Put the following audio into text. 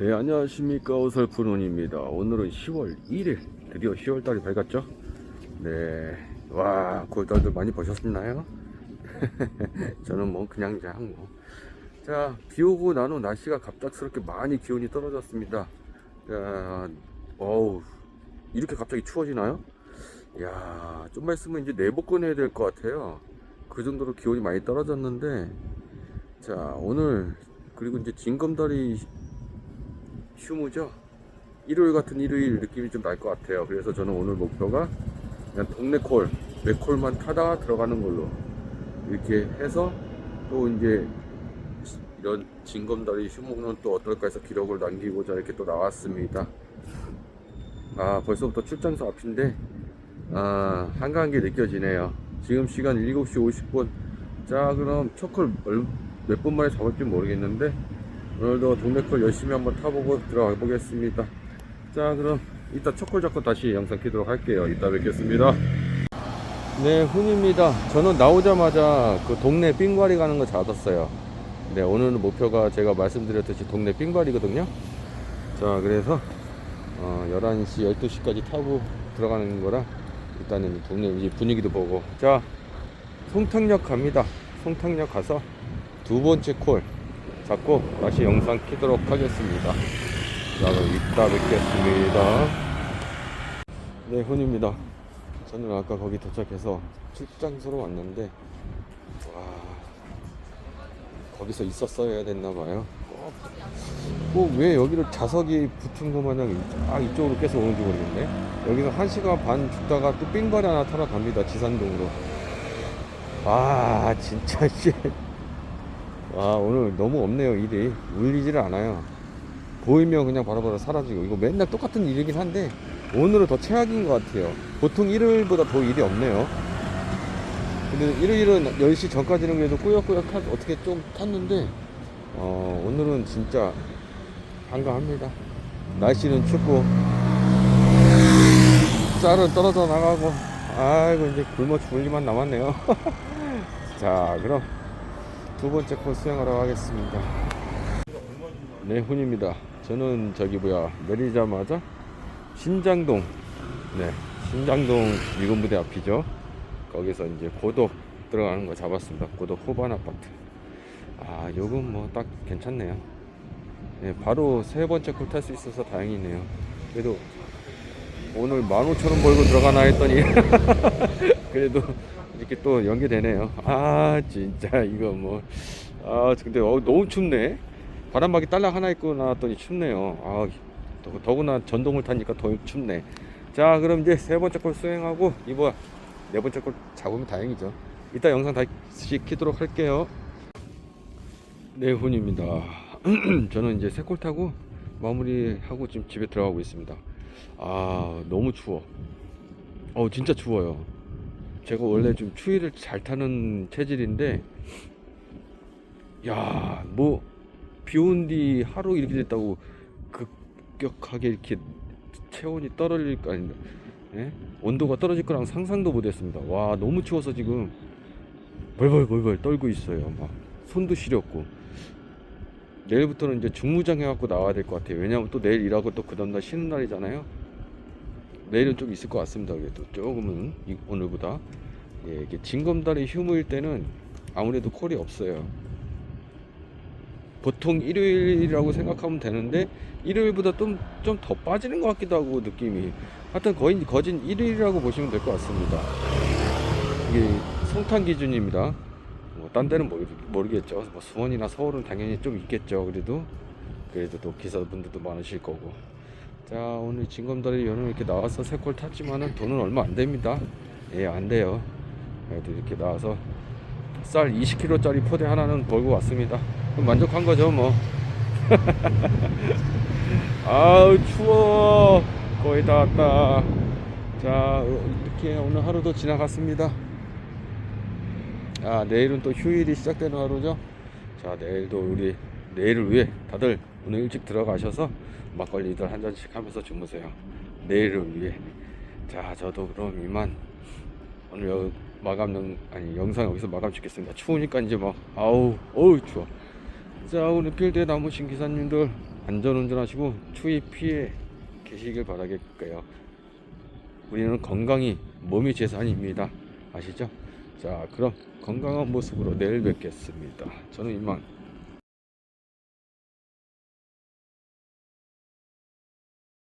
네, 안녕하십니까. 오설푸른입니다. 오늘은 10월 1일. 드디어 10월달이 밝았죠? 네. 와, 9월달도 많이 보셨나요? 저는 뭐, 그냥, 그냥 뭐. 자, 비 오고 난 후 날씨가 갑작스럽게 많이 기온이 떨어졌습니다. 자, 어우, 이렇게 갑자기 추워지나요? 이야, 좀만 있으면 이제 내복권 해야 될 것 같아요. 그 정도로 기온이 많이 떨어졌는데, 자, 오늘, 그리고 이제 징검다리 휴무죠. 일요일 같은 일요일 느낌이 좀 날 것 같아요. 그래서 저는 오늘 목표가 그냥 동네 콜, 맥콜만 타다가 들어가는 걸로 이렇게 해서 또 이제 이런 징검다리 휴무는 또 어떨까 해서 기록을 남기고자 이렇게 또 나왔습니다. 아 벌써부터 출장소 앞인데 아 한가한 게 느껴지네요. 지금 시간 7시 50분. 자 그럼 첫콜 몇 분 만에 잡을지 모르겠는데 오늘도 동네콜 열심히 한번 타보고 들어가 보겠습니다. 자, 그럼 이따 첫콜 잡고 다시 영상 키도록 할게요. 이따 뵙겠습니다. 네, 훈입니다. 저는 나오자마자 그 동네 삥과리 가는 거 잡았어요. 네, 오늘 목표가 제가 말씀드렸듯이 동네 삥과리거든요. 자, 그래서 어, 11시, 12시까지 타고 들어가는 거라 일단은 동네 분위기도 보고. 자, 송탕역 갑니다. 송탕역 가서 두 번째 콜 잡고 다시 영상 키도록 하겠습니다. 자, 그럼 이따 뵙겠습니다. 네, 훈입니다. 저는 아까 거기 도착해서 출장소로 왔는데, 와, 거기서 있었어야 됐나봐요. 뭐, 왜 여기를 자석이 붙은 것 마냥 아, 이쪽으로 계속 오는지 모르겠네. 여기서 한 시간 반 죽다가 또 삥발이 하나 타러 갑니다. 지산동으로. 아, 진짜, 씨. 와 오늘 너무 없네요 일이. 울리지를 않아요. 보이면 그냥 바로바로 사라지고. 이거 맨날 똑같은 일이긴 한데 오늘은 더 최악인 것 같아요. 보통 일요일보다 더 일이 없네요. 근데 일요일은 10시 전까지는 그래도 꾸역꾸역 타, 어떻게 좀 탔는데 어, 오늘은 진짜 한가합니다. 날씨는 춥고 쌀은 떨어져 나가고 아이고 이제 굶어 죽을 일만 남았네요. 자 그럼 두 번째 코 수행하러 가겠습니다. 네, 훈입니다. 저는 저기 뭐야 내리자마자 신장동, 네, 신장동 미군부대 앞이죠. 거기서 이제 고독 들어가는 거 잡았습니다. 고독 호반 아파트. 아, 요건 뭐 딱 괜찮네요. 네, 바로 세 번째 콜 탈 수 있어서 다행이네요. 그래도 오늘 15,000원 벌고 들어가나 했더니 그래도 이렇게 또 연계되네요. 아 진짜 이거 뭐 아 근데 어, 너무 춥네. 바람막이 딸랑 하나 입고 나왔더니 춥네요. 아 더, 더구나 전동을 타니까 더 춥네. 자 그럼 이제 세 번째 걸 수행하고 이거 네 번째 걸 잡으면 다행이죠. 이따 영상 다시 키도록 할게요. 네 훈입니다. 저는 이제 세콜 타고 마무리하고 지금 집에 들어가고 있습니다. 아 너무 추워. 어 진짜 추워요. 제가 원래 좀 추위를 잘 타는 체질인데 야 뭐 비 온 뒤 하루 이렇게 됐다고 급격하게 이렇게 체온이 떨어질 거 아닌가 예? 온도가 떨어질 거랑 상상도 못했습니다. 와 너무 추워서 지금 벌벌벌벌 떨고 있어요. 막 손도 시렸고. 내일부터는 이제 중무장 해갖고 나와야 될 것 같아요. 왜냐면 또 내일 일하고 또 그 다음날 쉬는 날이잖아요 내일은 좀 있을 것 같습니다. 그래도 조금은 이- 오늘보다 예, 이게 징검다리 휴무일 때는 아무래도 콜이 없어요. 보통 일요일이라고 생각하면 되는데 일요일보다 좀 좀 더 빠지는 것 같기도 하고 느낌이 하여튼 거의 거진 일요일이라고 보시면 될 것 같습니다. 이게 송탄 기준입니다. 뭐 딴 데는 모르, 모르 겠죠. 뭐 수원이나 서울은 당연히 좀 있겠죠. 그래도 그래도 또 기사분들도 많으실 거고. 자 오늘 징검다리 연휴 이렇게 나와서 세콜 탔지만은 돈은 얼마 안 됩니다. 예 안 돼요. 그래도 이렇게 나와서 쌀 20kg짜리 포대 하나는 벌고 왔습니다. 만족한 거죠 뭐. 아우 추워. 거의 다 왔다. 자 이렇게 오늘 하루도 지나갔습니다. 아 내일은 또 휴일이 시작되는 하루죠. 자 내일도 우리 내일을 위해 다들 오늘 일찍 들어가셔서 막걸리들 한 잔씩 하면서 주무세요 내일을 위해 자 저도 그럼 이만 오늘 여, 마감 영, 아니 영상 여기서 마감 짓겠습니다 추우니까 이제 막 아우 어우 추워 자 오늘 필드에 남으신 기사님들 안전 운전하시고 추위 피해 계시길 바라겠고요. 우리는 건강이 몸이 재산입니다. 아시죠? 자, 그럼 건강한 모습으로 내일 뵙겠습니다. 저는 이만